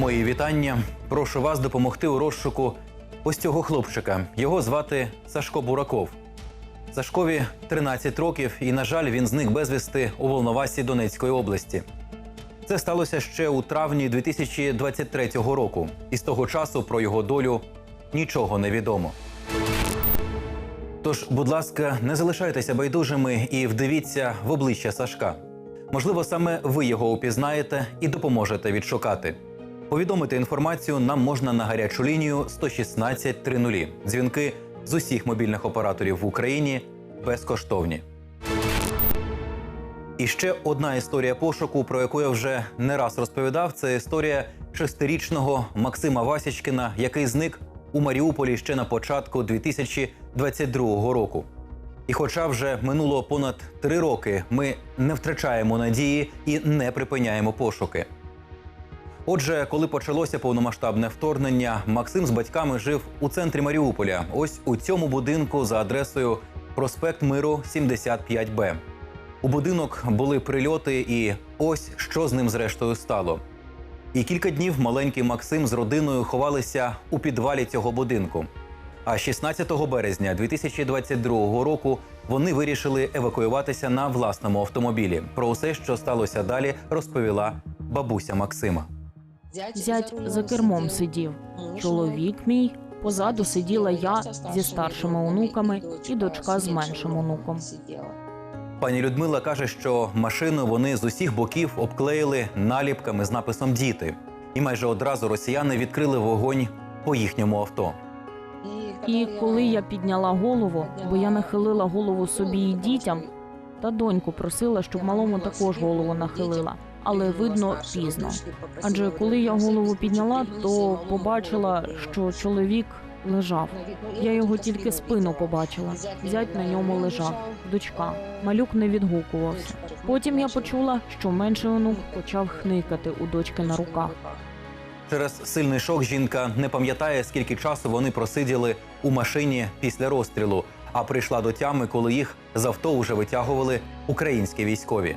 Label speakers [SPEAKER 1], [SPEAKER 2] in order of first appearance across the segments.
[SPEAKER 1] Мої вітання. Прошу вас допомогти у розшуку ось цього хлопчика. Його звати Сашко Бураков. Сашкові 13 років, і, на жаль, він зник безвісти у Волновасі Донецької області. Це сталося ще у травні 2023 року, і з того часу про його долю нічого не відомо. Тож, будь ласка, не залишайтеся байдужими і вдивіться в обличчя Сашка. Можливо, саме ви його упізнаєте і допоможете відшукати. Повідомити інформацію нам можна на гарячу лінію 116 30. Дзвінки з усіх мобільних операторів в Україні безкоштовні. І ще одна історія пошуку, про яку я вже не раз розповідав. Це історія шестирічного Максима Васічкіна, який зник у Маріуполі ще на початку 2022 року. І хоча вже минуло понад три роки, ми не втрачаємо надії і не припиняємо пошуки. Отже, коли почалося повномасштабне вторгнення, Максим з батьками жив у центрі Маріуполя, ось у цьому будинку за адресою Проспект Миру 75Б. У будинок були прильоти, і ось що з ним зрештою стало. І кілька днів маленький Максим з родиною ховалися у підвалі цього будинку. А 16 березня 2022 року вони вирішили евакуюватися на власному автомобілі. Про усе, що сталося далі, розповіла бабуся Максима.
[SPEAKER 2] Зять за кермом сидів. Чоловік мій. Позаду сиділа я зі старшими онуками і дочка з меншим онуком.
[SPEAKER 1] Пані Людмила каже, що машину вони з усіх боків обклеїли наліпками з написом Діти, і майже одразу росіяни відкрили вогонь по їхньому авто.
[SPEAKER 2] І коли я підняла голову, бо я нахилила голову собі і дітям, та доньку просила, щоб малому також голову нахилила. Але видно пізно. Адже коли я голову підняла, то побачила, що чоловік лежав. Я його тільки спину побачила. Зять на ньому лежав. Дочка. Малюк не відгукувався. Потім я почула, що менший онук почав хникати у дочки на руках.
[SPEAKER 1] Через сильний шок жінка не пам'ятає, скільки часу вони просиділи у машині після розстрілу, а прийшла до тями, коли їх з авто вже витягували українські військові.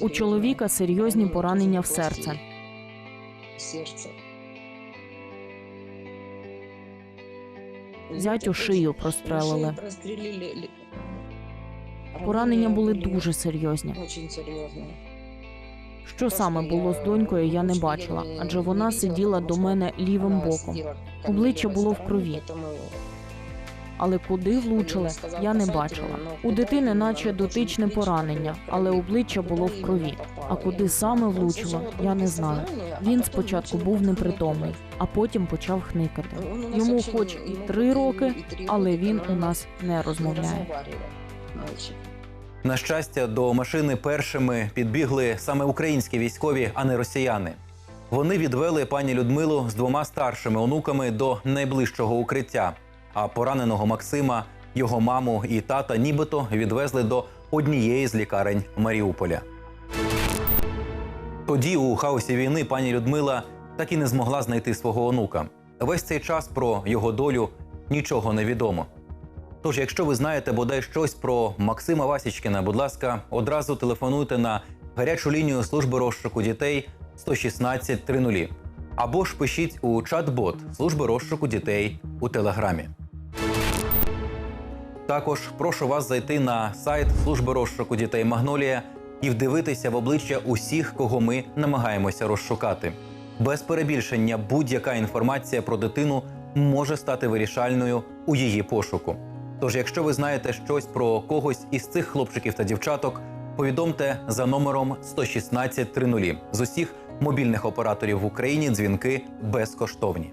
[SPEAKER 2] У чоловіка серйозні поранення в серце. Зятю шию прострелили. Поранення були дуже серйозні. Що саме було з донькою, я не бачила, адже вона сиділа до мене лівим боком. Обличчя було в крові. Але куди влучили, я не бачила. У дитини, наче дотичне поранення, але обличчя було в крові. А куди саме влучило, я не знаю. Він спочатку був непритомний, а потім почав хникати. Йому хоч і три роки, але він у нас не розмовляє.
[SPEAKER 1] На щастя, до машини першими підбігли саме українські військові, а не росіяни. Вони відвели пані Людмилу з двома старшими онуками до найближчого укриття. А пораненого Максима, його маму і тата нібито відвезли до однієї з лікарень Маріуполя. Тоді, у хаосі війни, пані Людмила так і не змогла знайти свого онука. Весь цей час про його долю нічого не відомо. Тож, якщо ви знаєте бодай щось про Максима Васічкіна, будь ласка, одразу телефонуйте на гарячу лінію служби розшуку дітей 116 30 або ж пишіть у чат-бот служби розшуку дітей у телеграмі. Також прошу вас зайти на сайт служби розшуку дітей Магнолія і вдивитися в обличчя усіх, кого ми намагаємося розшукати. Без перебільшення будь-яка інформація про дитину може стати вирішальною у її пошуку. Тож, якщо ви знаєте щось про когось із цих хлопчиків та дівчаток, повідомте за номером 116 30. З усіх мобільних операторів в Україні дзвінки безкоштовні.